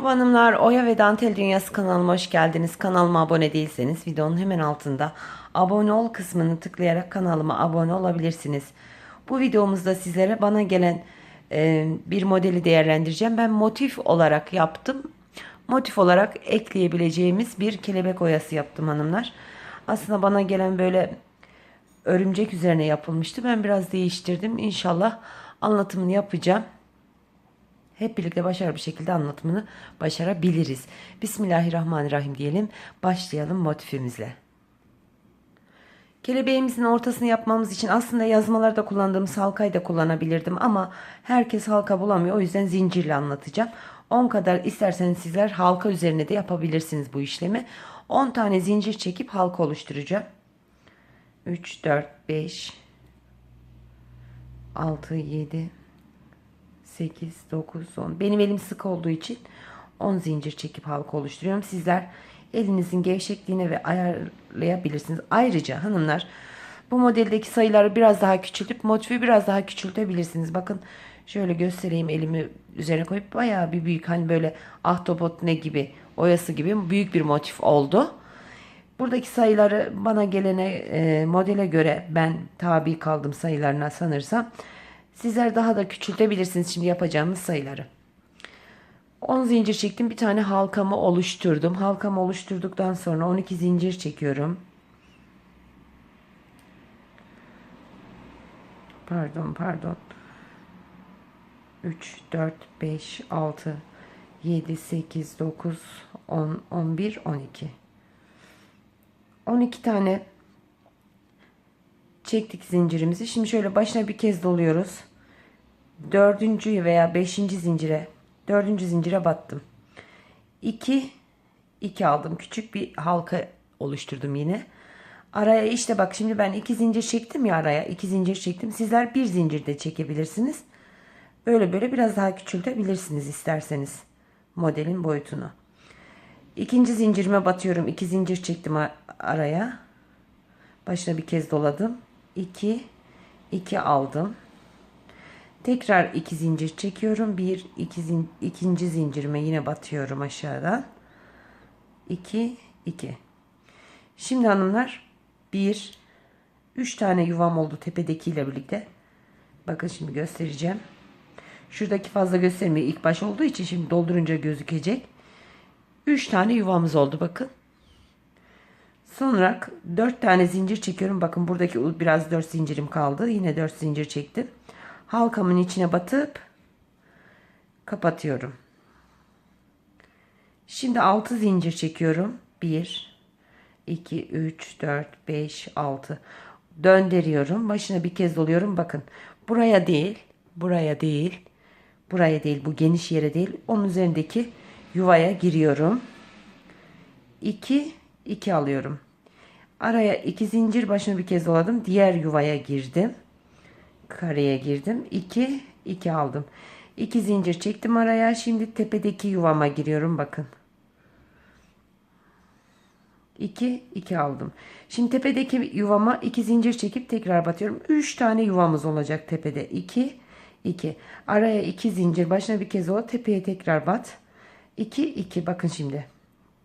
Merhaba hanımlar, Oya ve Dantel Dünyası kanalıma hoş geldiniz. Kanalıma abone değilseniz videonun hemen altında abone ol kısmını tıklayarak kanalıma abone olabilirsiniz. Bu videomuzda sizlere bana gelen e, bir modeli değerlendireceğim. Ben motif olarak yaptım. Motif olarak ekleyebileceğimiz bir kelebek oyası yaptım hanımlar. Aslında bana gelen böyle örümcek üzerine yapılmıştı. Ben biraz değiştirdim. İnşallah anlatımını yapacağım hep birlikte başarılı bir şekilde anlatımını başarabiliriz. Bismillahirrahmanirrahim diyelim. Başlayalım motifimizle. Kelebeğimizin ortasını yapmamız için aslında yazmalarda kullandığımız halkayı da kullanabilirdim ama herkes halka bulamıyor. O yüzden zincirle anlatacağım. 10 kadar isterseniz sizler halka üzerine de yapabilirsiniz bu işlemi. 10 tane zincir çekip halka oluşturacağım. 3, 4, 5, 6, 7, 8, 9, 10. Benim elim sık olduğu için 10 zincir çekip halka oluşturuyorum. Sizler elinizin gevşekliğine ve ayarlayabilirsiniz. Ayrıca hanımlar bu modeldeki sayıları biraz daha küçültüp motifi biraz daha küçültebilirsiniz. Bakın şöyle göstereyim elimi üzerine koyup bayağı bir büyük hani böyle ahtapot ne gibi oyası gibi büyük bir motif oldu. Buradaki sayıları bana gelene e, modele göre ben tabi kaldım sayılarına sanırsam. Sizler daha da küçültebilirsiniz şimdi yapacağımız sayıları. 10 zincir çektim. Bir tane halkamı oluşturdum. Halkamı oluşturduktan sonra 12 zincir çekiyorum. Pardon, pardon. 3, 4, 5, 6, 7, 8, 9, 10, 11, 12. 12 tane çektik zincirimizi. Şimdi şöyle başına bir kez doluyoruz dördüncü veya beşinci zincire dördüncü zincire battım. 2 2 aldım. Küçük bir halka oluşturdum yine. Araya işte bak şimdi ben iki zincir çektim ya araya. iki zincir çektim. Sizler bir zincir de çekebilirsiniz. Böyle böyle biraz daha küçültebilirsiniz isterseniz modelin boyutunu. İkinci zincirime batıyorum. iki zincir çektim araya. Başına bir kez doladım. 2 2 aldım. Tekrar iki zincir çekiyorum. Bir, iki zin, ikinci zincirime yine batıyorum aşağıdan. 2, 2. Şimdi hanımlar bir, üç tane yuvam oldu tepedekiyle birlikte. Bakın şimdi göstereceğim. Şuradaki fazla göstermiyor. ilk baş olduğu için şimdi doldurunca gözükecek. Üç tane yuvamız oldu bakın. Sonra dört tane zincir çekiyorum. Bakın buradaki biraz dört zincirim kaldı. Yine dört zincir çektim halkamın içine batıp kapatıyorum. Şimdi 6 zincir çekiyorum. 1 2 3 4 5 6 döndürüyorum. Başına bir kez doluyorum. Bakın buraya değil, buraya değil, buraya değil, bu geniş yere değil. Onun üzerindeki yuvaya giriyorum. 2 2 alıyorum. Araya iki zincir başına bir kez doladım. Diğer yuvaya girdim kareye girdim. 2 2 aldım. 2 zincir çektim araya. Şimdi tepedeki yuvama giriyorum bakın. 2 2 aldım. Şimdi tepedeki yuvama 2 zincir çekip tekrar batıyorum. 3 tane yuvamız olacak tepede. 2 2 araya 2 zincir başına bir kez o tepeye tekrar bat. 2 2 bakın şimdi.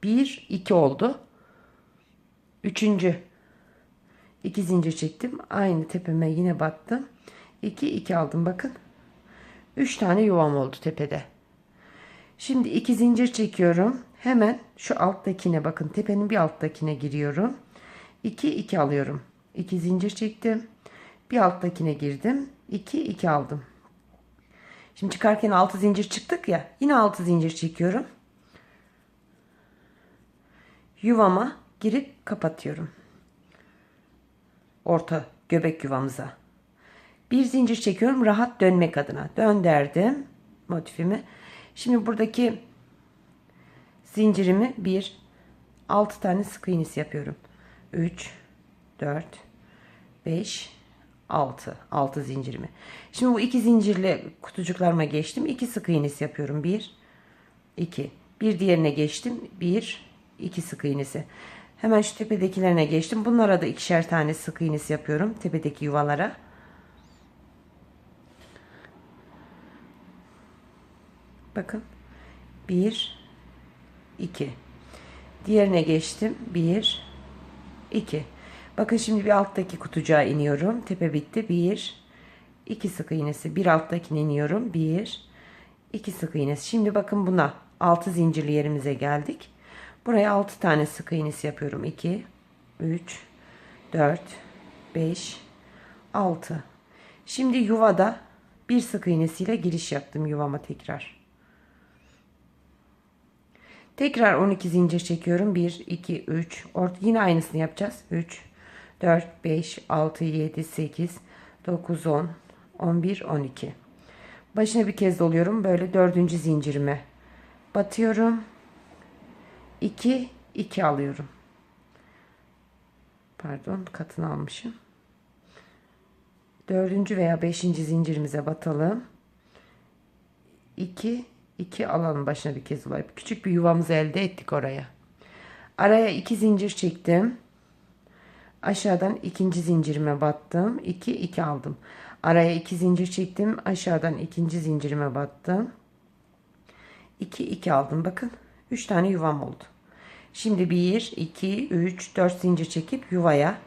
1 2 oldu. Üçüncü 2 zincir çektim. Aynı tepeme yine battım. 2 2 aldım bakın. 3 tane yuvam oldu tepede. Şimdi 2 zincir çekiyorum. Hemen şu alttakine bakın tepenin bir alttakine giriyorum. 2 2 alıyorum. 2 zincir çektim. Bir alttakine girdim. 2 2 aldım. Şimdi çıkarken 6 zincir çıktık ya. Yine 6 zincir çekiyorum. Yuvama girip kapatıyorum. Orta göbek yuvamıza. Bir zincir çekiyorum rahat dönmek adına. Dönderdim motifimi. Şimdi buradaki zincirimi bir 6 tane sık iğnesi yapıyorum. 3 4 5 6 6 zincirimi. Şimdi bu iki zincirle kutucuklarıma geçtim. 2 sık iğnesi yapıyorum. 1 2 bir diğerine geçtim. 1 2 sık iğnesi. Hemen şu tepedekilerine geçtim. Bunlara da ikişer tane sık iğnesi yapıyorum. Tepedeki yuvalara. Bakın. 1 2. Diğerine geçtim. 1 2. Bakın şimdi bir alttaki kutucuğa iniyorum. Tepe bitti. 1 2 sık iğnesi. Bir alttakine iniyorum. 1 2 sık iğnesi. Şimdi bakın buna 6 zincirli yerimize geldik. Buraya 6 tane sık iğnesi yapıyorum. 2 3 4 5 6 Şimdi yuvada bir sık iğnesiyle giriş yaptım yuvama tekrar. Tekrar 12 zincir çekiyorum. 1, 2, 3. Orta, yine aynısını yapacağız. 3, 4, 5, 6, 7, 8, 9, 10, 11, 12. Başına bir kez doluyorum. Böyle dördüncü zincirime batıyorum. 2, 2 alıyorum. Pardon katını almışım. Dördüncü veya beşinci zincirimize batalım. 2 2 alalım başına bir kez olayıp küçük bir yuvamızı elde ettik oraya. Araya iki zincir çektim. Aşağıdan ikinci zincirime battım. 2 2 aldım. Araya iki zincir çektim. Aşağıdan ikinci zincirime battım. 2 2 aldım. Bakın 3 tane yuvam oldu. Şimdi 1 2 3 4 zincir çekip yuvaya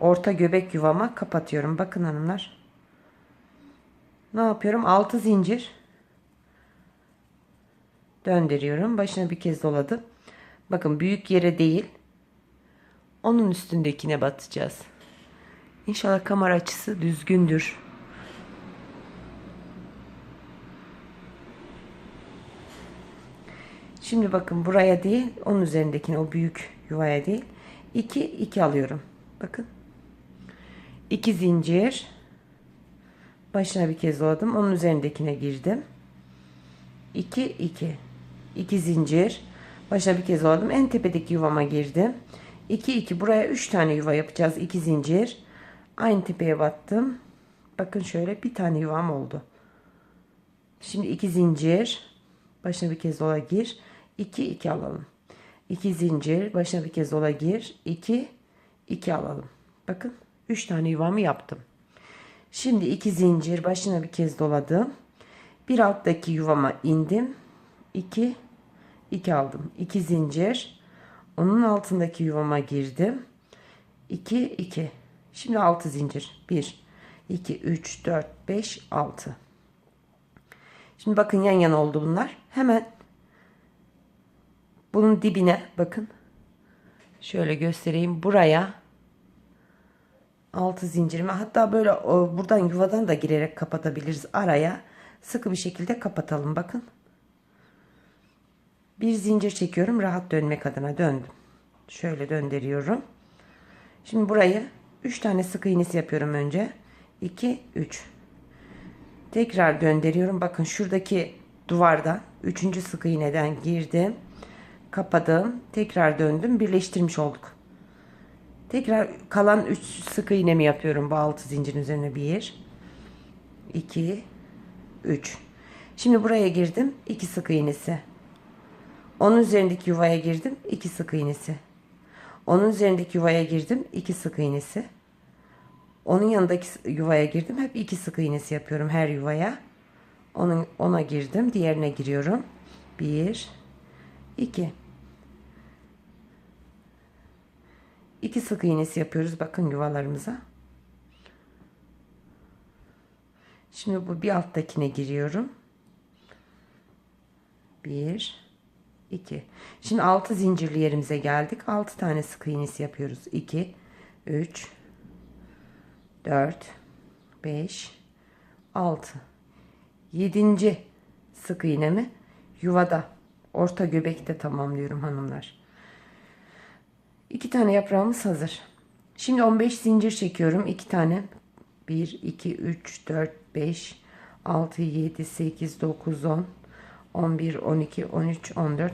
orta göbek yuvama kapatıyorum. Bakın hanımlar. Ne yapıyorum? 6 zincir döndürüyorum. Başına bir kez doladım. Bakın büyük yere değil. Onun üstündekine batacağız. İnşallah kamera açısı düzgündür. Şimdi bakın buraya değil, onun üzerindekine o büyük yuvaya değil. 2 2 alıyorum. Bakın. 2 zincir. Başına bir kez doladım. Onun üzerindekine girdim. 2 2 2 zincir. Başına bir kez doladım. En tepedeki yuvama girdim. 2 2 buraya 3 tane yuva yapacağız. 2 zincir. Aynı tepeye battım. Bakın şöyle bir tane yuvam oldu. Şimdi 2 zincir. Başına bir kez dola gir. 2 2 alalım. 2 zincir. Başına bir kez dola gir. 2 2 alalım. Bakın 3 tane yuvamı yaptım. Şimdi 2 zincir. Başına bir kez doladım. Bir alttaki yuvama indim. 2 2 aldım. 2 zincir. Onun altındaki yuvama girdim. 2 2. Şimdi 6 zincir. 1 2 3 4 5 6. Şimdi bakın yan yana oldu bunlar. Hemen bunun dibine bakın. Şöyle göstereyim. Buraya 6 zincirimi hatta böyle o, buradan yuvadan da girerek kapatabiliriz. Araya sıkı bir şekilde kapatalım. Bakın. Bir zincir çekiyorum. Rahat dönmek adına döndüm. Şöyle döndürüyorum. Şimdi burayı 3 tane sık iğnesi yapıyorum önce. 2 3. Tekrar döndürüyorum. Bakın şuradaki duvarda 3. sık iğneden girdim. Kapadım. Tekrar döndüm. Birleştirmiş olduk. Tekrar kalan 3 sık iğnemi yapıyorum bu 6 zincirin üzerine 1 2 3. Şimdi buraya girdim. 2 sık iğnesi. Onun üzerindeki yuvaya girdim. 2 sık iğnesi. Onun üzerindeki yuvaya girdim. 2 sık iğnesi. Onun yanındaki yuvaya girdim. Hep 2 sık iğnesi yapıyorum her yuvaya. Onun ona girdim. Diğerine giriyorum. 1 2 2 sık iğnesi yapıyoruz. Bakın yuvalarımıza. Şimdi bu bir alttakine giriyorum. 1 2. Şimdi 6 zincirli yerimize geldik. 6 tane sık iğnesi yapıyoruz. 2 3 4 5 6 7. sık iğnemi yuvada orta göbekte tamamlıyorum hanımlar. 2 tane yaprağımız hazır. Şimdi 15 zincir çekiyorum. 2 tane 1 2 3 4 5 6 7 8 9 10 11, 12, 13, 14.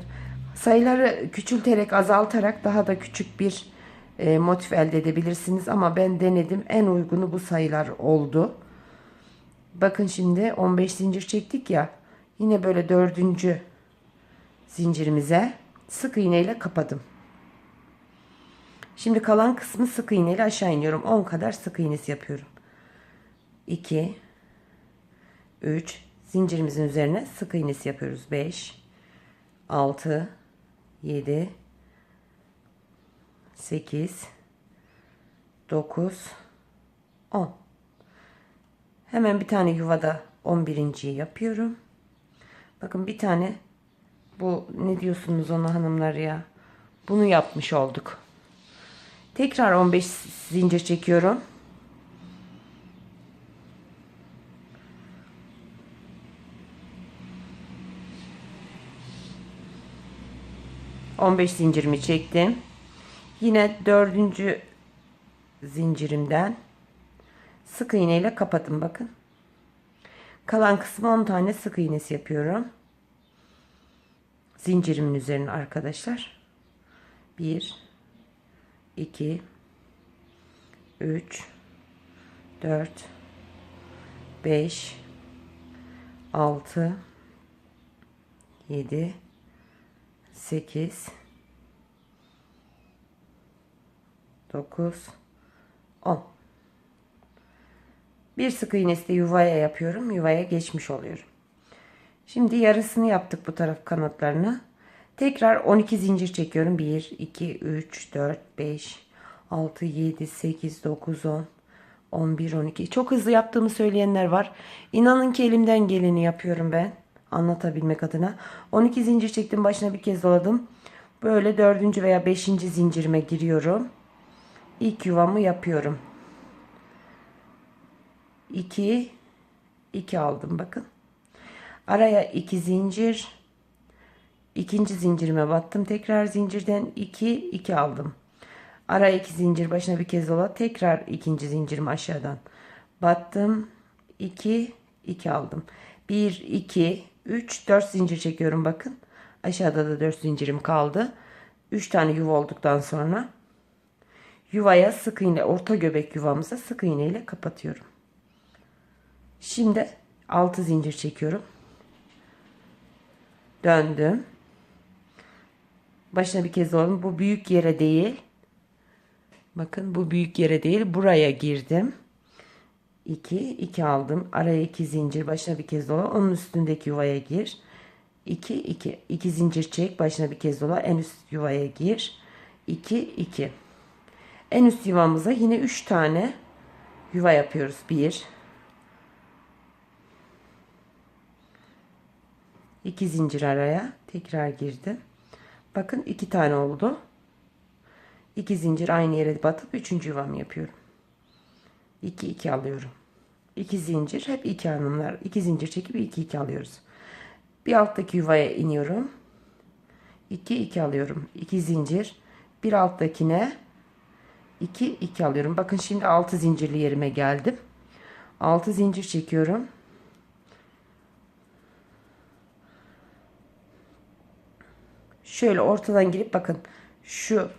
Sayıları küçülterek, azaltarak daha da küçük bir e, motif elde edebilirsiniz. Ama ben denedim. En uygunu bu sayılar oldu. Bakın şimdi 15 zincir çektik ya. Yine böyle dördüncü zincirimize sık iğne ile kapadım. Şimdi kalan kısmı sık iğne ile aşağı iniyorum. 10 kadar sık iğnesi yapıyorum. 2 3 zincirimizin üzerine sık iğnesi yapıyoruz. 5 6 7 8 9 10 Hemen bir tane yuvada 11. yapıyorum. Bakın bir tane bu ne diyorsunuz ona hanımlar ya? Bunu yapmış olduk. Tekrar 15 zincir çekiyorum. On beş zincirimi çektim. Yine dördüncü zincirimden sık iğne ile kapattım bakın. Kalan kısmı 10 tane sık iğnesi yapıyorum. Zincirimin üzerine arkadaşlar. 1 2 3 4 5 6 7 8 9 10 bir sık iğnesi yuvaya yapıyorum. Yuvaya geçmiş oluyorum. Şimdi yarısını yaptık bu taraf kanatlarını. Tekrar 12 zincir çekiyorum. 1, 2, 3, 4, 5, 6, 7, 8, 9, 10, 11, 12. Çok hızlı yaptığımı söyleyenler var. İnanın ki elimden geleni yapıyorum ben. Anlatabilmek adına. 12 zincir çektim. Başına bir kez doladım. Böyle 4. veya 5. zincirime giriyorum. İlk yuvamı yapıyorum. 2 2 aldım bakın. Araya 2 zincir. İkinci zincirime battım. Tekrar zincirden 2 2 aldım. Araya 2 zincir başına bir kez dola. Tekrar ikinci zincirimi aşağıdan battım. 2 2 aldım. 1 2 3 4 zincir çekiyorum bakın. Aşağıda da 4 zincirim kaldı. 3 tane yuva olduktan sonra yuvaya sık iğne orta göbek yuvamıza sık iğne ile kapatıyorum. Şimdi 6 zincir çekiyorum. Döndüm. Başına bir kez dolandım. Bu büyük yere değil. Bakın bu büyük yere değil. Buraya girdim. 2 2 aldım. Araya 2 zincir. Başına bir kez dola. Onun üstündeki yuvaya gir. 2 2 2 zincir çek. Başına bir kez dola. En üst yuvaya gir. 2 2 En üst yuvamıza yine 3 tane yuva yapıyoruz. 1 2 zincir araya tekrar girdim. Bakın iki tane oldu. 2 zincir aynı yere batıp 3. yuvam yapıyorum. 2 2 alıyorum. 2 zincir hep 2 hanımlar. 2 zincir çekip 2 2 alıyoruz. Bir alttaki yuvaya iniyorum. 2 2 alıyorum. 2 zincir. Bir alttakine 2 2 alıyorum. Bakın şimdi 6 zincirli yerime geldim. 6 zincir çekiyorum. Şöyle ortadan girip bakın şu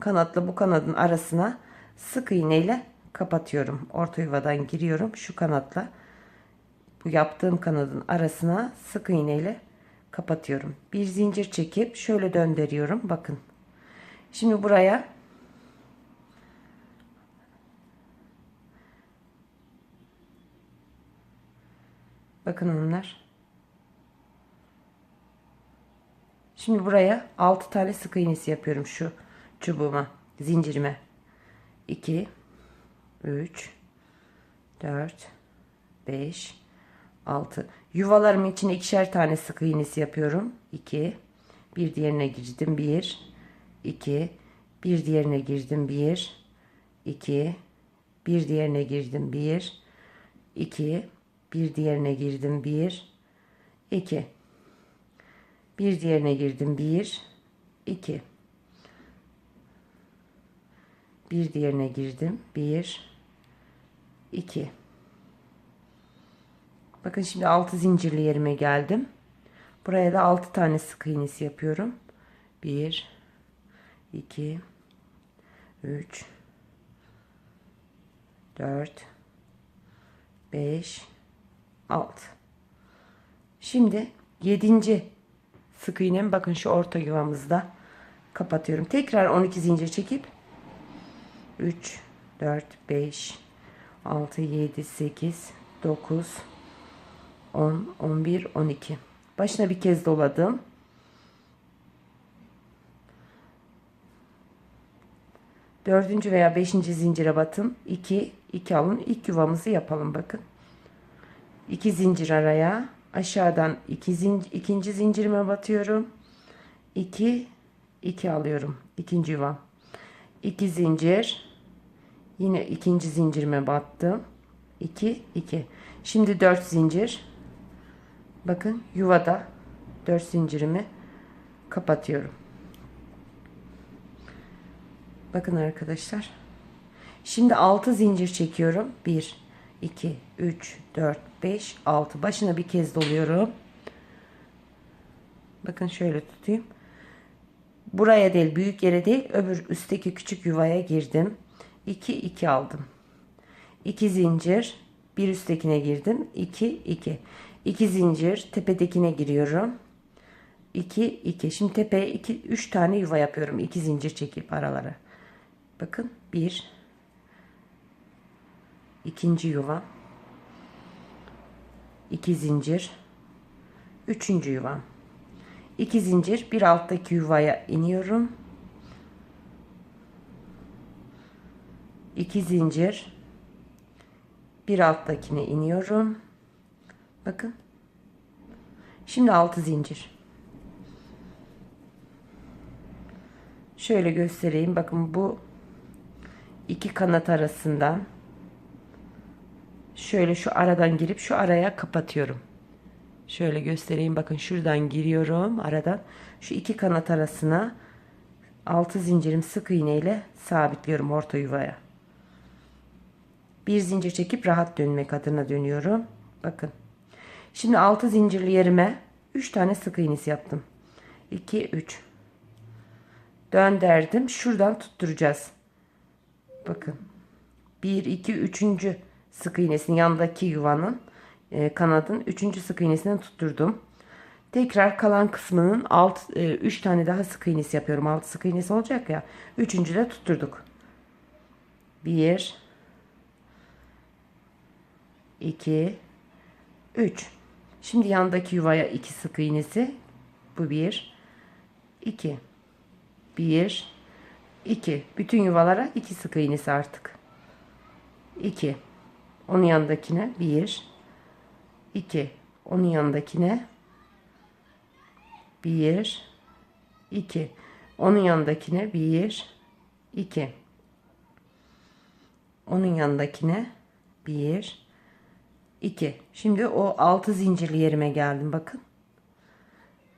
kanatla bu kanadın arasına sık iğneyle kapatıyorum. Orta yuvadan giriyorum şu kanatla bu yaptığım kanadın arasına sık iğneyle kapatıyorum. Bir zincir çekip şöyle döndürüyorum. Bakın. Şimdi buraya Bakın onlar. Şimdi buraya 6 tane sık iğnesi yapıyorum şu çubuğuma, zincirime. 2 3 4 5 6 yuvalarımın içine ikişer tane sık iğnesi yapıyorum. 2 bir diğerine girdim. 1 2 bir diğerine girdim. 1 2 bir diğerine girdim. 1 2 bir diğerine girdim. 1 2 bir diğerine girdim. Bir, iki. Bir diğerine girdim. Bir, iki. Bakın şimdi altı zincirli yerime geldim. Buraya da altı tane sık iğnesi yapıyorum. Bir, iki, üç, dört, beş, altı. Şimdi yedinci sık iğnemi bakın şu orta yuvamızda kapatıyorum. Tekrar 12 zincir çekip 3 4 5 6 7 8 9 10 11 12 başına bir kez doladım. Dördüncü veya beşinci zincire batın. 2 2 alın. İlk yuvamızı yapalım bakın. 2 zincir araya Aşağıdan iki zincir, ikinci zincirime batıyorum. 2, 2 alıyorum. İkinci yuvam. 2 zincir. Yine ikinci zincirime battım. 2, 2. Şimdi 4 zincir. Bakın yuvada 4 zincirimi kapatıyorum. Bakın arkadaşlar. Şimdi 6 zincir çekiyorum. 1, 2, 3, 4, 5, 6. Başına bir kez doluyorum. Bakın şöyle tutayım. Buraya değil, büyük yere değil, öbür üstteki küçük yuvaya girdim. 2, 2 aldım. 2 zincir, bir üsttekine girdim. 2, 2. 2 zincir, tepedekine giriyorum. 2, 2. Şimdi tepeye 2, 3 tane yuva yapıyorum. 2 zincir çekip aralara. Bakın 1 ikinci yuva. 2 zincir. Üçüncü yuva. 2 zincir bir alttaki yuvaya iniyorum. 2 zincir bir alttakine iniyorum. Bakın. Şimdi 6 zincir. Şöyle göstereyim. Bakın bu iki kanat arasından şöyle şu aradan girip şu araya kapatıyorum. Şöyle göstereyim. Bakın şuradan giriyorum aradan. Şu iki kanat arasına altı zincirim sık iğne ile sabitliyorum orta yuvaya. Bir zincir çekip rahat dönmek adına dönüyorum. Bakın. Şimdi altı zincirli yerime 3 tane sık iğnesi yaptım. 2 3 döndürdüm. Şuradan tutturacağız. Bakın. 1 2 3. sık iğnesinin yanındaki yuvanın e, kanadın 3. sık iğnesinden tutturdum. Tekrar kalan kısmının alt 3 e, tane daha sık iğnesi yapıyorum. 6 sık iğnesi olacak ya. 3. de tutturduk. 1 2 3 Şimdi yandaki yuvaya 2 sık iğnesi. Bu 1 2 1 2. Bütün yuvalara 2 sık iğnesi artık. 2. Onun yanındakine 1 2. Onun yanındakine 1 2. Onun yanındakine 1 2. Onun yanındakine 1 2. Şimdi o 6 zincirli yerime geldim bakın.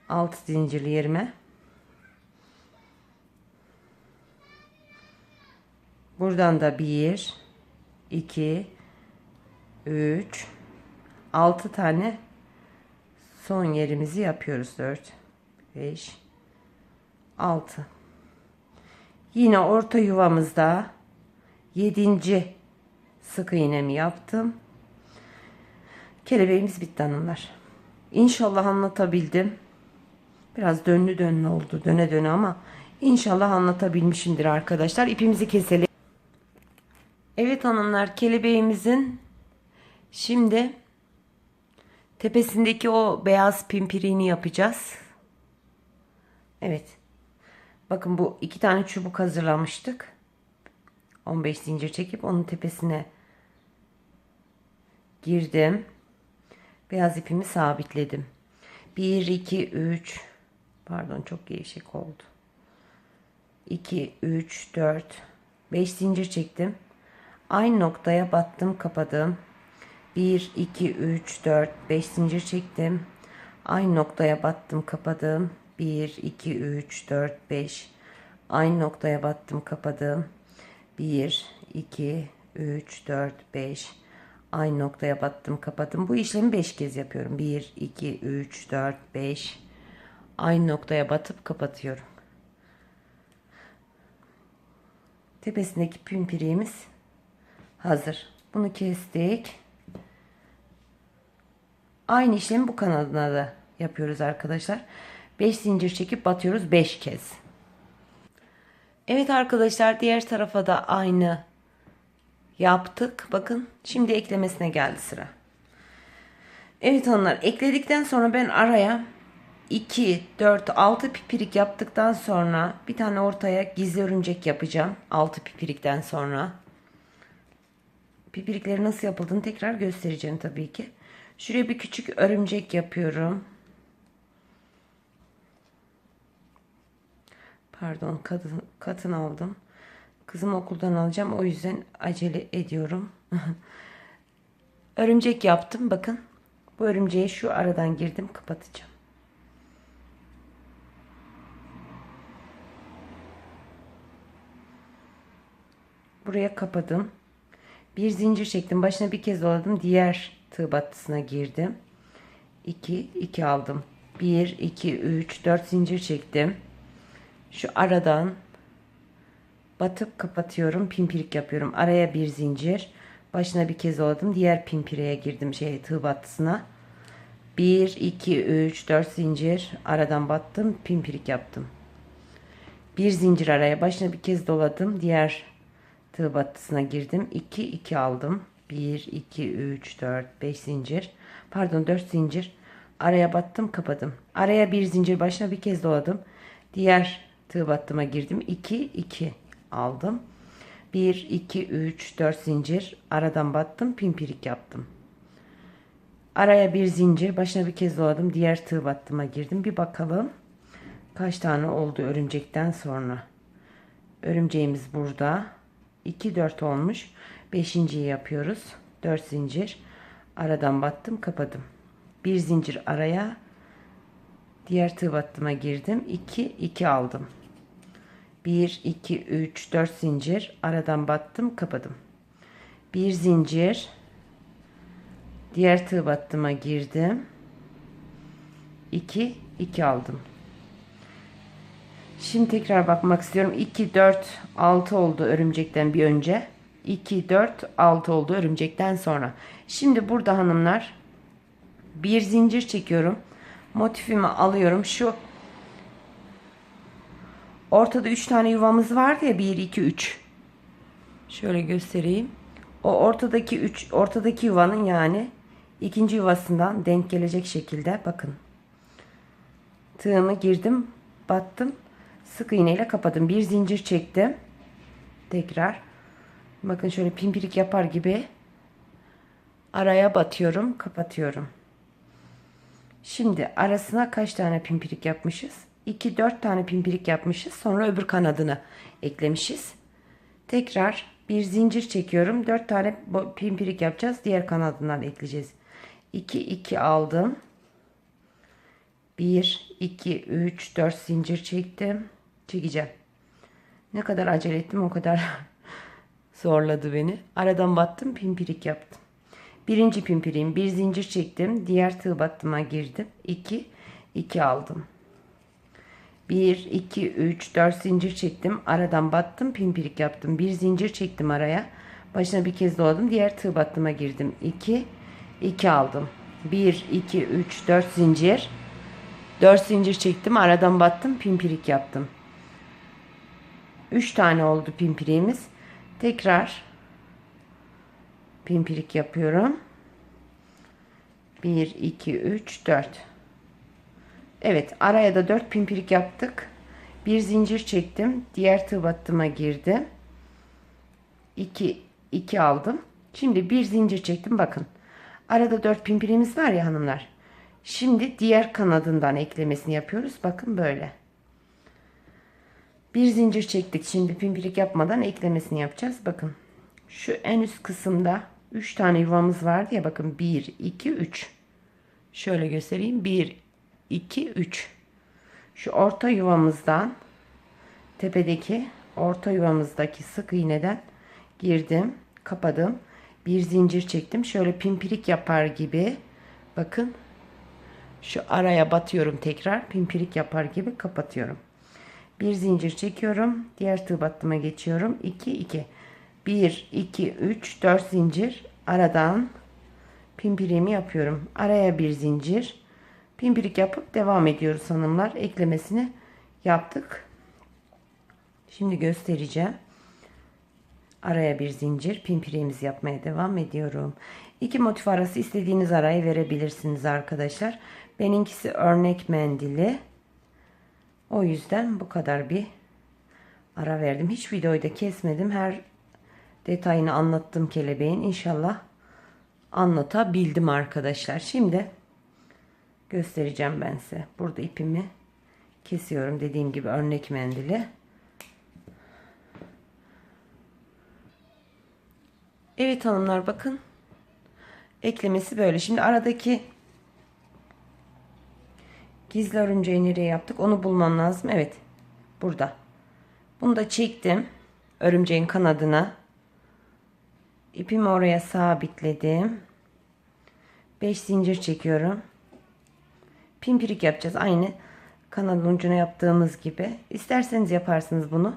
6 zincirli yerime Buradan da 1 2 3 6 tane son yerimizi yapıyoruz. 4 5 6 Yine orta yuvamızda 7. sık iğnemi yaptım. Kelebeğimiz bitti hanımlar. İnşallah anlatabildim. Biraz dönlü dönlü oldu. Döne döne ama inşallah anlatabilmişimdir arkadaşlar. İpimizi keselim. Evet hanımlar kelebeğimizin şimdi tepesindeki o beyaz pimpiriğini yapacağız. Evet. Bakın bu iki tane çubuk hazırlamıştık. 15 zincir çekip onun tepesine girdim. Beyaz ipimi sabitledim. 1 2 3 pardon çok gevşek oldu. 2 3 4 5 zincir çektim. Aynı noktaya battım kapadım. 1 2 3 4 5 zincir çektim. Aynı noktaya battım kapadım. 1 2 3 4 5 Aynı noktaya battım kapadım. 1 2 3 4 5 Aynı noktaya battım kapadım. Bu işlemi 5 kez yapıyorum. 1 2 3 4 5 Aynı noktaya batıp kapatıyorum. Tepesindeki pimpiriğimiz hazır. Bunu kestik. Aynı işlemi bu kanadına da yapıyoruz arkadaşlar. 5 zincir çekip batıyoruz 5 kez. Evet arkadaşlar diğer tarafa da aynı yaptık. Bakın şimdi eklemesine geldi sıra. Evet hanımlar ekledikten sonra ben araya 2, 4, 6 pipirik yaptıktan sonra bir tane ortaya gizli örümcek yapacağım. 6 pipirikten sonra. Pipirikleri nasıl yapıldığını tekrar göstereceğim tabii ki. Şuraya bir küçük örümcek yapıyorum. Pardon kadın, katın aldım. Kızımı okuldan alacağım. O yüzden acele ediyorum. örümcek yaptım. Bakın. Bu örümceğe şu aradan girdim. Kapatacağım. Buraya kapadım. Bir zincir çektim. Başına bir kez doladım. Diğer tığ battısına girdim. 2 2 aldım. 1 2 3 4 zincir çektim. Şu aradan batıp kapatıyorum. Pimpirik yapıyorum. Araya bir zincir. Başına bir kez doladım. Diğer pimpireye girdim şey tığ battısına. 1 2 3 4 zincir aradan battım. Pimpirik yaptım. Bir zincir araya başına bir kez doladım. Diğer tığ battısına girdim. 2 2 aldım. 1 2 3 4 5 zincir. Pardon 4 zincir. Araya battım, kapadım. Araya bir zincir başına bir kez doladım. Diğer tığ battıma girdim. 2 2 aldım. 1 2 3 4 zincir aradan battım, pimpirik yaptım. Araya bir zincir başına bir kez doladım. Diğer tığ battıma girdim. Bir bakalım. Kaç tane oldu örümcekten sonra. Örümceğimiz burada. 2 4 olmuş. 5.yi yapıyoruz. 4 zincir. Aradan battım, kapadım. Bir zincir araya diğer tığ battıma girdim. 2 2 aldım. 1 2 3 4 zincir aradan battım, kapadım. Bir zincir diğer tığ battıma girdim. 2 2 aldım. Şimdi tekrar bakmak istiyorum. 2 4 6 oldu örümcekten bir önce. 2 4 6 oldu örümcekten sonra. Şimdi burada hanımlar bir zincir çekiyorum. Motifimi alıyorum. Şu ortada 3 tane yuvamız vardı ya 1 2 3. Şöyle göstereyim. O ortadaki 3 ortadaki yuvanın yani ikinci yuvasından denk gelecek şekilde bakın. Tığımı girdim, battım. Sık iğne ile kapadım. Bir zincir çektim. Tekrar. Bakın şöyle pimpirik yapar gibi araya batıyorum, kapatıyorum. Şimdi arasına kaç tane pimpirik yapmışız? 2 4 tane pimpirik yapmışız. Sonra öbür kanadını eklemişiz. Tekrar bir zincir çekiyorum. 4 tane pimpirik yapacağız. Diğer kanadından ekleyeceğiz. 2 2 aldım. 1 2 3 4 zincir çektim. Çekeceğim. Ne kadar acele ettim o kadar zorladı beni. Aradan battım, pimpirik yaptım. Birinci pimpiriğim bir zincir çektim. Diğer tığ battıma girdim. 2 2 aldım. 1 2 3 4 zincir çektim. Aradan battım, pimpirik yaptım. Bir zincir çektim araya. Başına bir kez doladım. Diğer tığ battıma girdim. 2 2 aldım. 1 2 3 4 zincir. 4 zincir çektim. Aradan battım, pimpirik yaptım. 3 tane oldu pimpiriğimiz. Tekrar pimpirik yapıyorum. 1 2 3 4 Evet araya da 4 pimpirik yaptık. Bir zincir çektim. Diğer tığ battıma girdim. 2 2 aldım. Şimdi bir zincir çektim bakın. Arada 4 pimpirimiz var ya hanımlar. Şimdi diğer kanadından eklemesini yapıyoruz. Bakın böyle. Bir zincir çektik. Şimdi pimpirik yapmadan eklemesini yapacağız. Bakın. Şu en üst kısımda 3 tane yuvamız vardı ya bakın 1 2 3. Şöyle göstereyim. 1 2 3. Şu orta yuvamızdan tepedeki orta yuvamızdaki sık iğneden girdim, kapadım. Bir zincir çektim. Şöyle pimpirik yapar gibi bakın şu araya batıyorum tekrar. Pimpirik yapar gibi kapatıyorum. Bir zincir çekiyorum. Diğer tığ battıma geçiyorum. 2 2 1 2 3 4 zincir aradan pimpirimi yapıyorum. Araya bir zincir. Pimpirik yapıp devam ediyoruz hanımlar. Eklemesini yaptık. Şimdi göstereceğim. Araya bir zincir pimpiriğimizi yapmaya devam ediyorum. İki motif arası istediğiniz arayı verebilirsiniz arkadaşlar. Benimkisi örnek mendili. O yüzden bu kadar bir ara verdim. Hiç videoyu da kesmedim. Her detayını anlattım kelebeğin. İnşallah anlatabildim arkadaşlar. Şimdi göstereceğim ben size. Burada ipimi kesiyorum. Dediğim gibi örnek mendili. Evet hanımlar bakın. Eklemesi böyle. Şimdi aradaki gizli örümceği nereye yaptık? Onu bulmam lazım. Evet. Burada. Bunu da çektim. Örümceğin kanadına. İpimi oraya sabitledim. 5 zincir çekiyorum. Pimpirik yapacağız. Aynı kanadın ucuna yaptığımız gibi. İsterseniz yaparsınız bunu.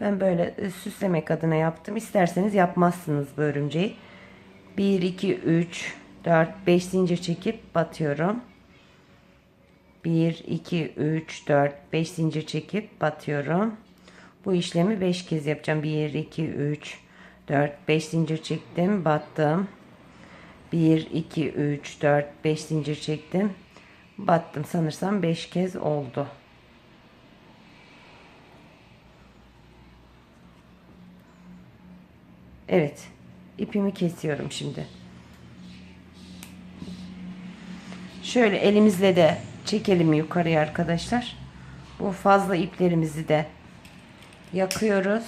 Ben böyle e, süslemek adına yaptım. İsterseniz yapmazsınız bu örümceği. 1, 2, 3, 4, 5 zincir çekip batıyorum. 1, 2, 3, 4, 5 zincir çekip batıyorum. Bu işlemi 5 kez yapacağım. 1, 2, 3, 4, 5 zincir çektim. Battım. 1, 2, 3, 4, 5 zincir çektim. Battım. Sanırsam 5 kez oldu. Evet. ipimi kesiyorum şimdi. Şöyle elimizle de çekelim yukarıya arkadaşlar. Bu fazla iplerimizi de yakıyoruz.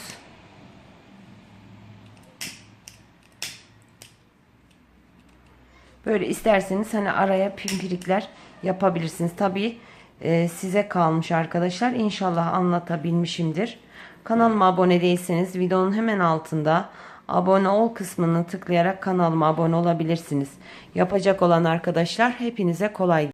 Böyle isterseniz hani araya pimpirikler yapabilirsiniz. Tabii e, size kalmış arkadaşlar. İnşallah anlatabilmişimdir. Kanalıma abone değilseniz videonun hemen altında abone ol kısmını tıklayarak kanalıma abone olabilirsiniz. Yapacak olan arkadaşlar hepinize kolay